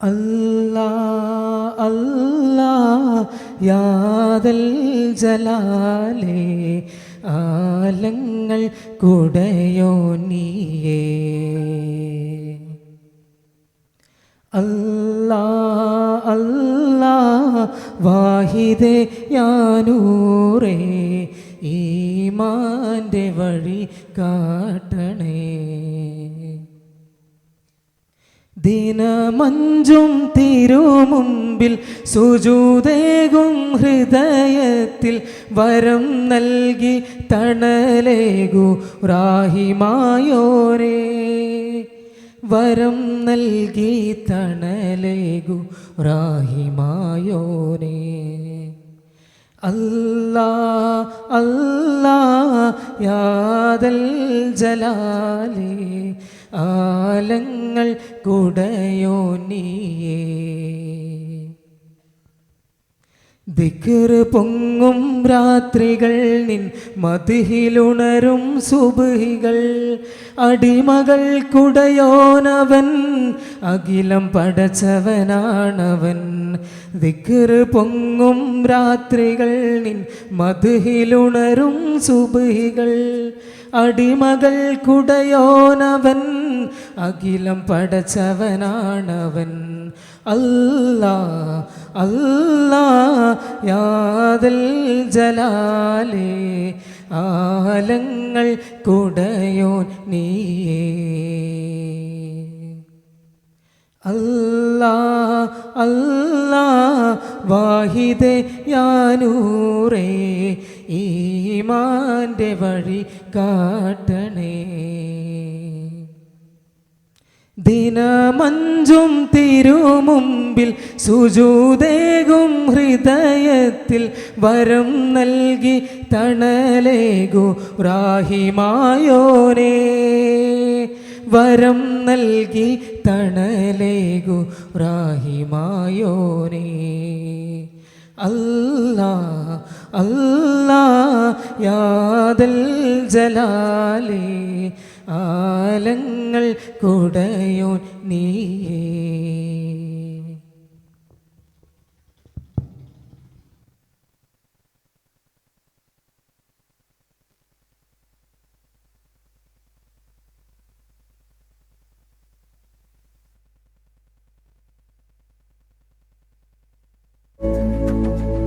അല്ലാ അല്ലാ യാദൽ ജലാലേ ആലങ്ങൾ കുടയോ നീയേ അല്ലാ അല്ലാ വാഹിദേ യാനൂറേ ഈമാന്റെ വഴി കാട്ടണേ. ദിനമഞ്ചും തിരുമുമ്പിൽ സുജൂതേകും ഹൃദയത്തിൽ വരം നൽകി തണലേകു റാഹിമായോരേ വരം നൽകി തണലേകു റാഹിമായോരേ അല്ലാ അല്ലാ യാദൽ ജലാലേ ആലങ്ങൾ കുടയോ നീയേ. പൊങ്ങും രാത്രികൾ നിൻ മതിഹിലുണരും സുബഹികൾ. അടിമകൾ കുടയോനവൻ അഖിലം പടച്ചവനാണവൻ. ദിക്കർ പൊങ്ങും രാത്രികൾ നിൻ മതിഹിലുണരും സുബഹികൾ. അടിമകൾ കുടയോനവൻ അഖിലം പടച്ചവനാണവൻ. അല്ലാ അല്ലാ യാദൽ ജലാലേ ആലങ്ങൾ കുടയോൻ നീയേ. അല്ലാ അല്ലാ വാഹിദേ യാനൂറേ ഈമാന്റെ വഴി കാട്ടണേ. ദിനമഞ്ചും തിരുമുമ്പിൽ സുജൂതേകും ഹൃദയത്തിൽ വരം നൽകി തണലേകു റാഹിമായോനേ വരം നൽകി തണലേകു റാഹിമായോനേ അല്ലാ അല്ലാ യാദൽ ജലാലേ. ആലങ്ങൾ കുടയോൻ നീയേ.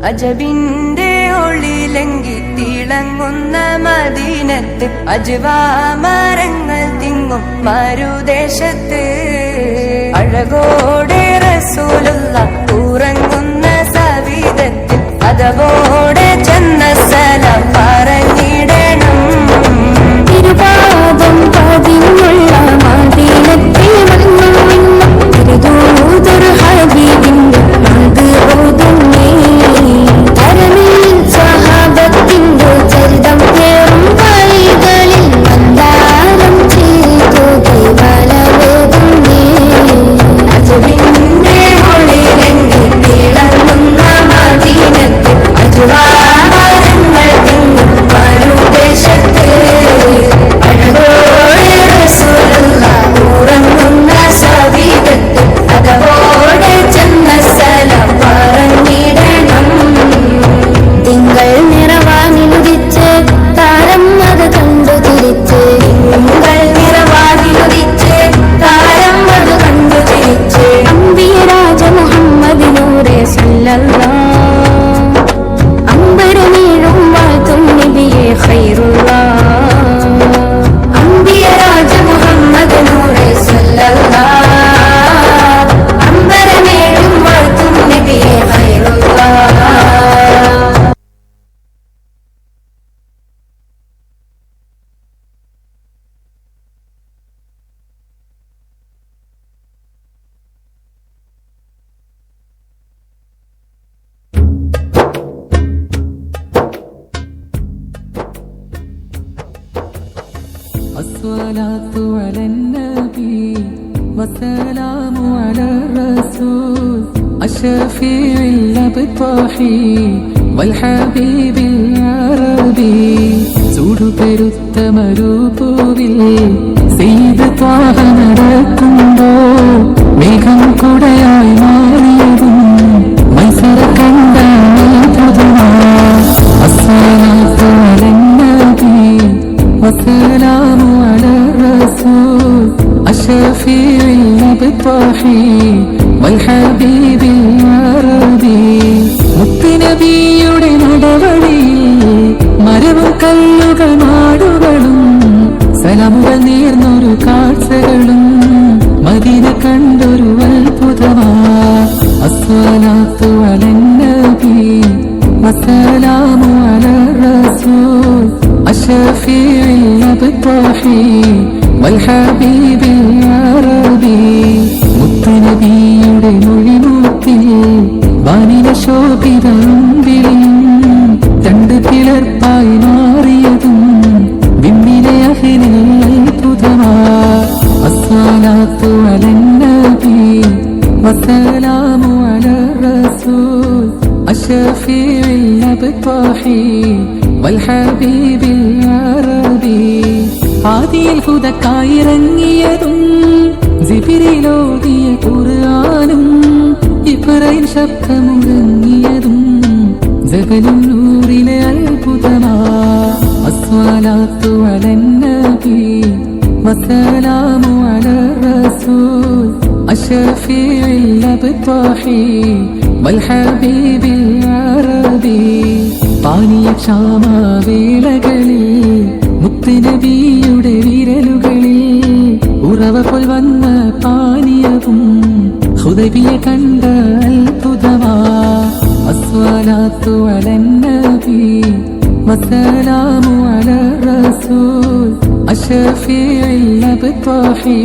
അജബിന്റെ ഒളിലെങ്കി തിളങ്ങുന്ന മദീനത്ത് അജുവാമരങ്ങൾ തിങ്ങും മരുദേശത്ത്. അഴകോടെ റസൂലുള്ള ഉറങ്ങുന്ന സവിധത്തിൽ അതവോടെ الصلاة على النبي والسلام على الرسول الشفيع الأبطحي والحبيب العربي ചൂടുപെരുത്ത മരുഭൂവിൽ സെയ്ത് ത്വാഹ നടക്കുമ്പോ മേഘം കുടയായി بالطاحي അസ്വലാത്തു അലന്നബി വസലാമു അല റസൂൽ الشفيع الأبطحي والحبيب العربي മുത്തുനബിയുടെ മൊഴിമുത്തിൽ വാനില ശോഭിതമ്പിലും രണ്ട് പിളർപ്പായി മാറിയതും വിണ്ണിലെ അഹിലിൽ അത്ഭുതമാ അസ്സലാത്തു അലന്നബി വസലാമു അല റസൂൽ الشفيع الأبطحي والحبيب العربي ആദിയിൽ ഹുദക്കായിറങ്ങിയതും ജിബിരിലോതിയ ഖുർആനും ഇബ്രാഹിം ശബ്ദമുഴങ്ങിയതും ജബലും നൂറിലെ അത്ഭുതമാ അസ്വലാത്തു അലന്നബി വസലാമു അല റസൂൽ الشفيع الأبطحي والحبيب العربي പാനീയ ക്ഷാമവേളകളിൽ മുത്തുനബിയുടെ വിരലുകളിൽ ഉറവ പോൽ വന്ന പാനീയവും ഹുദവിയെ കണ്ട അത്ഭുതമാ അസ്വലാത്തു അലന്നബി വസലാമു അല റസൂൽ الشفيع الأبطحي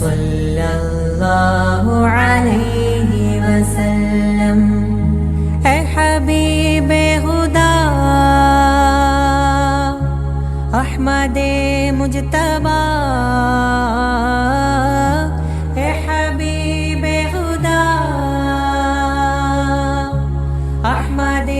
صلى الله عليه وسلم. اے حبیب خدا أحمد مجتبا اے حبیب أحمد